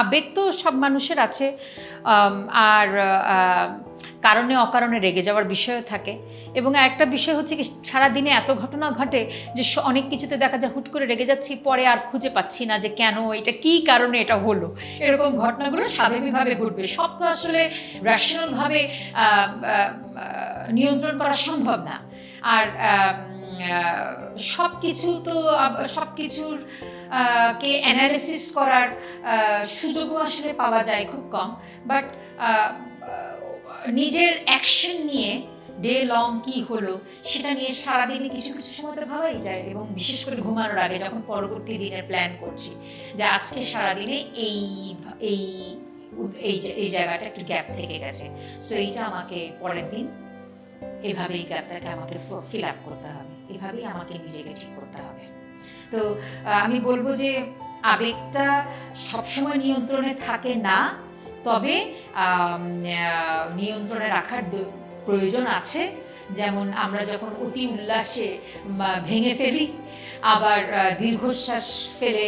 আবেগ তো সব মানুষের আছে আর কারণে অকারণে রেগে যাওয়ার বিষয়ও থাকে। এবং একটা বিষয় হচ্ছে কি, সারাদিনে এত ঘটনা ঘটে যে অনেক কিছুতে দেখা যায় হুট করে রেগে যাচ্ছি, পরে আর খুঁজে পাচ্ছি না যে কেন, এটা কি কারণে এটা হলো? এরকম ঘটনাগুলো স্বাভাবিকভাবে ঘটবে। সব তো আসলে র্যাশনালভাবে নিয়ন্ত্রণ করা সম্ভব না। আর সব কিছু তো সব কিছুর কে অ্যানালিসিস করার সুযোগও আসলে পাওয়া যায় খুব কম। বাট নিজের অ্যাকশন নিয়ে ডে লং কি হলো, সেটা নিয়ে সারাদিনে কিছু কিছু সময় তো ভাবাই যায় এবং বিশেষ করে ঘুমানোর আগে যখন পরবর্তী দিনের প্ল্যান করছি, যে আজকে সারাদিনে এই এই এই এই জায়গাটা একটু গ্যাপ থেকে গেছে। সো এইটা আমাকে পরের দিন এভাবে এই গ্যাপটাকে আমাকে ফিল আপ করতে হবে। এভাবেই আমাকে নিজেকে ঠিক করতে হবে। তো আমি বলব যে আবেগটা সবসময় নিয়ন্ত্রণে থাকে না, তবে নিয়ন্ত্রণে রাখার প্রয়োজন আছে। যেমন আমরা যখন অতি উল্লাসে ভেঙে ফেলি, আবার দীর্ঘশ্বাস ফেলে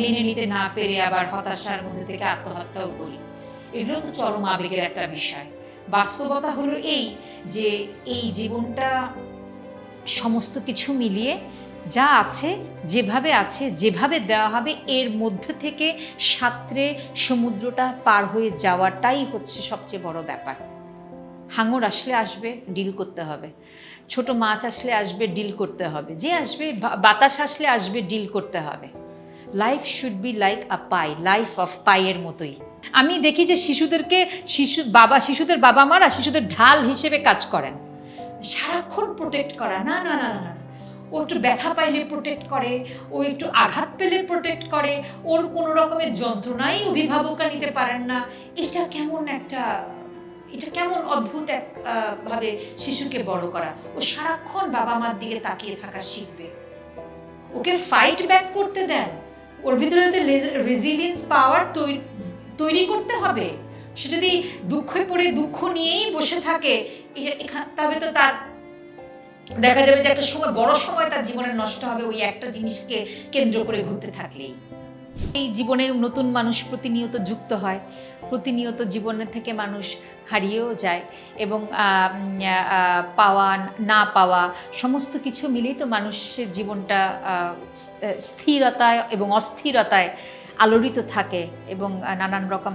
মেনে নিতে না পেরে আবার হতাশার মধ্যে থেকে আত্মহত্যাও করি। এগুলো তো চরম আবেগের একটা বিষয়। বাস্তবতা হলো এই যে, এই জীবনটা সমস্ত কিছু মিলিয়ে যা আছে, যেভাবে আছে, যেভাবে দেওয়া হবে, এর মধ্যে থেকে সাঁতরে সমুদ্রটা পার হয়ে যাওয়াটাই হচ্ছে সবচেয়ে বড় ব্যাপার। হাঙর আসলে আসবে, ডিল করতে হবে। ছোট মাছ আসলে আসবে, ডিল করতে হবে। যে আসবে বাতাস আসলে আসবে, ডিল করতে হবে। Life should be like a pie life of পাইয়ের মতোই। আমি দেখি যে শিশুদেরকে শিশু, বাবা, শিশুদের বাবা মারা শিশুদের ঢাল হিসেবে কাজ করেন। সারাক্ষণ প্রোটেক্ট করা না না না না। ও একটু ব্যথা পাইলে প্রোটেক্ট করে, ও একটু আঘাত পেলে প্রোটেক্ট করে, ওর কোনো রকমের যন্ত্রণাই অভিভাবকরা নিতে পারেন না। এটা কেমন একটা, এটা কেমন অদ্ভুত এক ভাবে শিশুকে বড় করা। ও সারাক্ষণ বাবা মার দিকে তাকিয়ে থাকা শিখবে। ওকে ফাইট ব্যাক করতে দেন। ওর ভিতরে তো রেজিলিয়েন্স পাওয়ার তৈরি করতে হবে। সে যদি দুঃখে পড়ে দুঃখ নিয়েই বসে থাকে এটা তবে তো তার দেখা যাবে যে একটা সময়, বড় সময় তার জীবনে নষ্ট হবে, ওই একটা জিনিসকে কেন্দ্র করে ঘুরতে থাকলেই। এই জীবনে নতুন মানুষ প্রতিনিয়ত যুক্ত হয়, প্রতিনিয়ত জীবনের থেকে মানুষ হারিয়েও যায় এবং পাওয়া, না পাওয়া, সমস্ত কিছু মিলেই তো মানুষের জীবনটা স্থিরতায় এবং অস্থিরতায় আলোড়িত থাকে এবং নানান রকম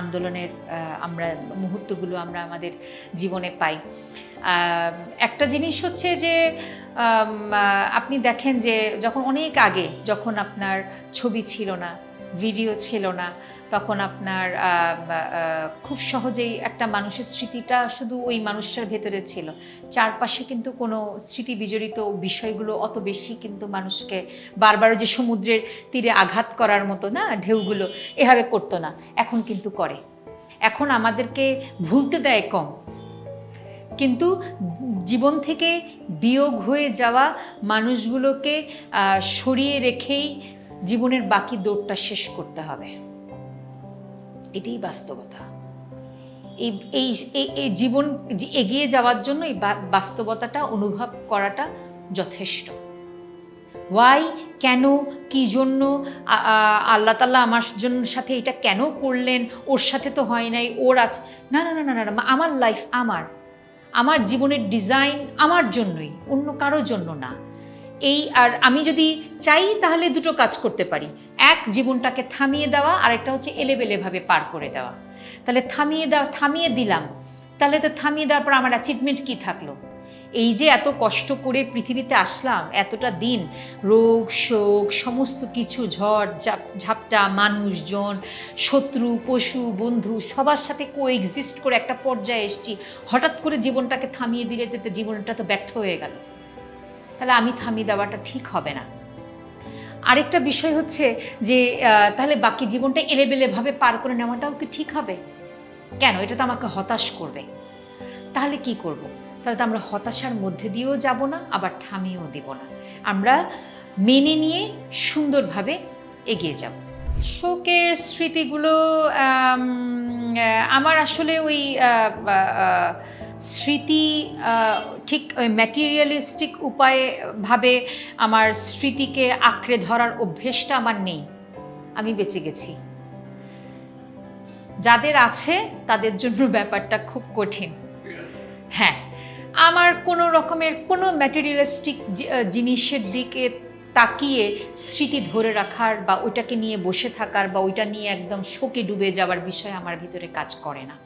আন্দোলনের আমরা মুহূর্তগুলো আমরা আমাদের জীবনে পাই। একটা জিনিস হচ্ছে যে আপনি দেখেন যে যখন অনেক আগে যখন আপনার ছবি ছিল না ভিডিও ছিল না, তখন আপনার খুব সহজেই একটা মানুষের স্মৃতিটা শুধু ওই মানুষটার ভেতরে ছিল। চারপাশে কিন্তু কোনো স্মৃতি বিজড়িত বিষয়গুলো অত বেশি কিন্তু মানুষকে বারবার যে সমুদ্রের তীরে আঘাত করার মতো না, ঢেউগুলো এভাবে করতো না, এখন কিন্তু করে। এখন আমাদেরকে ভুলতে দেয় কম। কিন্তু জীবন থেকে বিয়োগ হয়ে যাওয়া মানুষগুলোকে সরিয়ে রেখেই জীবনের বাকি দৌড়টা শেষ করতে হবে। এটাই বাস্তবতা। এই এই, এই- জীবন এগিয়ে যাওয়ার জন্য এই বাস্তবতাটা, অনুভব করাটা যথেষ্ট। ওয়াই কেন, কি জন্য আল্লাহ তাল্লাহ আমার জন্য সাথে এটা কেন করলেন, ওর সাথে তো হয় নাই, ওর আছে না না না না না আমার লাইফ আমার। আমার জীবনের ডিজাইন আমার জন্যই, অন্য কারোর জন্য না। এই আর আমি যদি চাই তাহলে দুটো কাজ করতে পারি। এক, জীবনটাকে থামিয়ে দেওয়া আর একটা হচ্ছে এলেবেলেভাবে পার করে দেওয়া। তাহলে থামিয়ে দেওয়া, থামিয়ে দিলাম। তাহলে তো থামিয়ে দেওয়ার পর আমার অ্যাচিভমেন্ট কী থাকল? এই যে এত কষ্ট করে পৃথিবীতে আসলাম, এতটা দিন, রোগ, শোক, সমস্ত কিছু, ঝড়, ঝাপ- ঝাপটা, মানুষজন, শত্রু, পশু, বন্ধু, সবার সাথে কো এক্সিস্ট করে একটা পর্যায়ে এসেছি। হঠাৎ করে জীবনটাকে থামিয়ে দিলে তো জীবনটা তো ব্যর্থ হয়ে গেল। তাহলে আমি থামিয়ে দেওয়াটা ঠিক হবে না। আরেকটা বিষয় হচ্ছে যে তাহলে বাকি জীবনটা এলেবেলেভাবে পার করে নেওয়াটাও কি ঠিক হবে? কেন? এটা তো আমাকে হতাশ করবে। তাহলে কি করব। তাহলে তো আমরা হতাশার মধ্যে দিয়েও যাব না, আবার থামিয়েও দিব না। আমরা মেনে নিয়ে সুন্দরভাবে এগিয়ে যাব। শোকের স্মৃতিগুলো আমার আসলে ওই স্মৃতি ঠিক ওই ম্যাটেরিয়ালিস্টিক উপায়ে ভাবে আমার স্মৃতিকে আঁকড়ে ধরার অভ্যেসটা আমার নেই। আমি বেঁচে গেছি। যাদের আছে, তাদের জন্য ব্যাপারটা খুব কঠিন। হ্যাঁ আমার কোনো রকমের কোনো ম্যাটেরিয়ালিস্টিক জিনিসের দিকে তাকিয়ে স্মৃতি ধরে রাখার বা ওইটাকে নিয়ে বসে থাকার বা ওইটা নিয়ে একদম শোকে ডুবে যাওয়ার বিষয় আমার ভিতরে কাজ করে না।